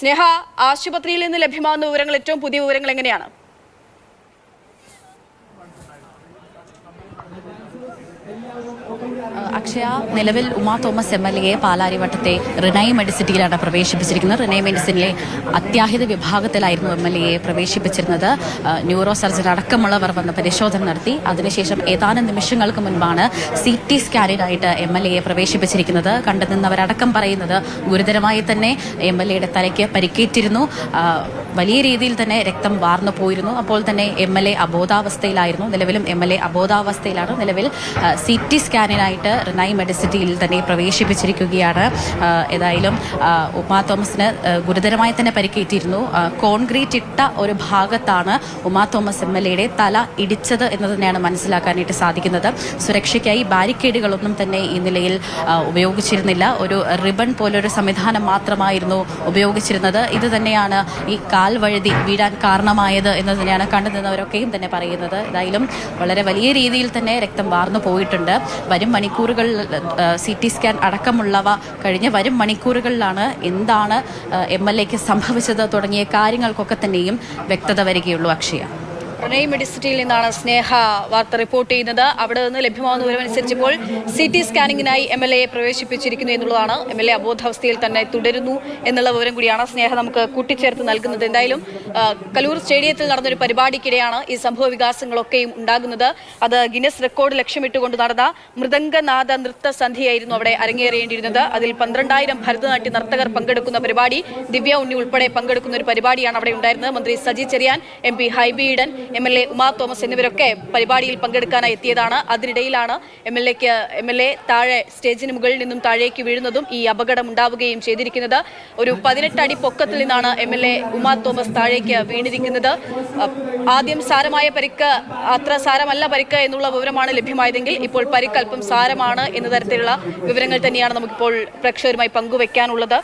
സ്നേഹ ആശുപത്രിയിൽ നിന്ന് ലഭ്യമാകുന്ന വിവരങ്ങൾ ഏറ്റവും പുതിയ വിവരങ്ങൾ എങ്ങനെയാണ്? അക്ഷയ നിലവിൽ ഉമാ തോമസ് എം എൽ എയെ പാലാരിവട്ടത്തെ റിനൈ മെഡിസിറ്റിയിലാണ് പ്രവേശിപ്പിച്ചിരിക്കുന്നത്. റിനൈ മെഡിസിനിലെ അത്യാഹിത വിഭാഗത്തിലായിരുന്നു എം എൽ എയെ പ്രവേശിപ്പിച്ചിരുന്നത്. ന്യൂറോ സർജൻ അടക്കമുള്ളവർ വന്ന് പരിശോധന നടത്തി. അതിനുശേഷം ഏതാനും നിമിഷങ്ങൾക്ക് മുൻപാണ് സി ടി സ്കാനിനായിട്ട് എം എൽ എയെ പ്രവേശിപ്പിച്ചിരിക്കുന്നത്. കണ്ടുനിന്നവരടക്കം പറയുന്നത് ഗുരുതരമായി തന്നെ എം എൽ എയുടെ തലയ്ക്ക് പരിക്കേറ്റിരുന്നു. വലിയ രീതിയിൽ തന്നെ രക്തം വാർന്നു പോയിരുന്നു. അപ്പോൾ തന്നെ എം എൽ എ അബോധാവസ്ഥയിലായിരുന്നു. നിലവിലും എം എൽ എ അബോധാവസ്ഥയിലാണ്. നിലവിൽ സി ടി സ്കാനിനായിട്ട് റിനൈ മെഡിസിറ്റിയിൽ തന്നെ പ്രവേശിപ്പിച്ചിരിക്കുകയാണ്. ഏതായാലും ഉമാ തോമസിന് ഗുരുതരമായി തന്നെ പരിക്കേറ്റിരുന്നു. കോൺക്രീറ്റ് ഇട്ട ഒരു ഭാഗത്താണ് ഉമാ തോമസ് എം എൽ എയുടെ തല ഇടിച്ചത് എന്ന് തന്നെയാണ് മനസ്സിലാക്കാനായിട്ട് സാധിക്കുന്നത്. സുരക്ഷയ്ക്കായി ബാരിക്കേഡുകളൊന്നും തന്നെ ഈ നിലയിൽ ഉപയോഗിച്ചിരുന്നില്ല. ഒരു റിബൺ പോലൊരു സംവിധാനം മാത്രമായിരുന്നു ഉപയോഗിച്ചിരുന്നത്. ഇത് തന്നെയാണ് ഈ കാൽ വഴുതി വീഴാൻ കാരണമായത് എന്ന് തന്നെയാണ് കണ്ടു നിന്നവരൊക്കെയും തന്നെ പറയുന്നത്. ഏതായാലും വളരെ വലിയ രീതിയിൽ തന്നെ രക്തം വാർന്നു പോയിട്ടുണ്ട്. വരും മണിക്കൂറുകൾ സി ടി സ്കാൻ അടക്കമുള്ളവ കഴിഞ്ഞ് വരും മണിക്കൂറുകളിലാണ് എന്താണ് എം എൽ എക്ക് സംഭവിച്ചത് തുടങ്ങിയ കാര്യങ്ങൾക്കൊക്കെ തന്നെയും വ്യക്തത വരികയുള്ളൂ അക്ഷയ. പ്രണയ് മെഡിസിറ്റിയിൽ നിന്നാണ് സ്നേഹ വാർത്ത റിപ്പോർട്ട് ചെയ്യുന്നത്. അവിടെ നിന്ന് ലഭ്യമാകുന്ന വിവരമനുസരിച്ച് ഇപ്പോൾ സി ടി സ്കാനിങ്ങിനായി എം എൽ എയെ പ്രവേശിപ്പിച്ചിരിക്കുന്നു എന്നുള്ളതാണ്. എം എൽ എ അബോധാവസ്ഥയിൽ തന്നെ തുടരുന്നു എന്നുള്ള വിവരം കൂടിയാണ് സ്നേഹ നമുക്ക് കൂട്ടിച്ചേർത്ത് നൽകുന്നത്. എന്തായാലും കലൂർ സ്റ്റേഡിയത്തിൽ നടന്നൊരു പരിപാടിക്കിടെയാണ് ഈ സംഭവ വികാസങ്ങളൊക്കെയും ഉണ്ടാകുന്നത്. അത് ഗിന്നസ് റെക്കോർഡ് ലക്ഷ്യമിട്ടുകൊണ്ട് നടന്ന മൃദംഗനാഥ നൃത്ത സന്ധ്യയായിരുന്നു അവിടെ അരങ്ങേറേണ്ടിയിരുന്നത്. അതിൽ പന്ത്രണ്ടായിരം ഭരതനാട്യ നർത്തകർ പങ്കെടുക്കുന്ന പരിപാടി ദിവ്യ ഉണ്ണി ഉൾപ്പെടെ പങ്കെടുക്കുന്ന ഒരു പരിപാടിയാണ് അവിടെ ഉണ്ടായിരുന്നത്. മന്ത്രി Saji Cherian M P Hibi Eden M L A Uma Thomas എന്നിവരൊക്കെ പരിപാടിയിൽ പങ്കെടുക്കാനായി എത്തിയതാണ്. അതിനിടയിലാണ് എം എൽ എക്ക് എം എൽ എ താഴെ സ്റ്റേജിന് മുകളിൽ നിന്നും താഴേക്ക് വീഴുന്നതും ഈ അപകടം ഉണ്ടാവുകയും ചെയ്തിരിക്കുന്നത്. ഒരു പതിനെട്ട് അടി പൊക്കത്തിൽ നിന്നാണ് M L A Uma Thomas താഴേക്ക് വീണിരിക്കുന്നത്. ആദ്യം സാരമായ പരിക്ക് അത്ര സാരമല്ല പരിക്ക് എന്നുള്ള വിവരമാണ് ലഭ്യമായതെങ്കിൽ ഇപ്പോൾ പരിക്ക് അല്പം സാരമാണ് എന്ന തരത്തിലുള്ള വിവരങ്ങൾ തന്നെയാണ് നമുക്കിപ്പോൾ പ്രേക്ഷകരുമായി പങ്കുവെക്കാനുള്ളത്.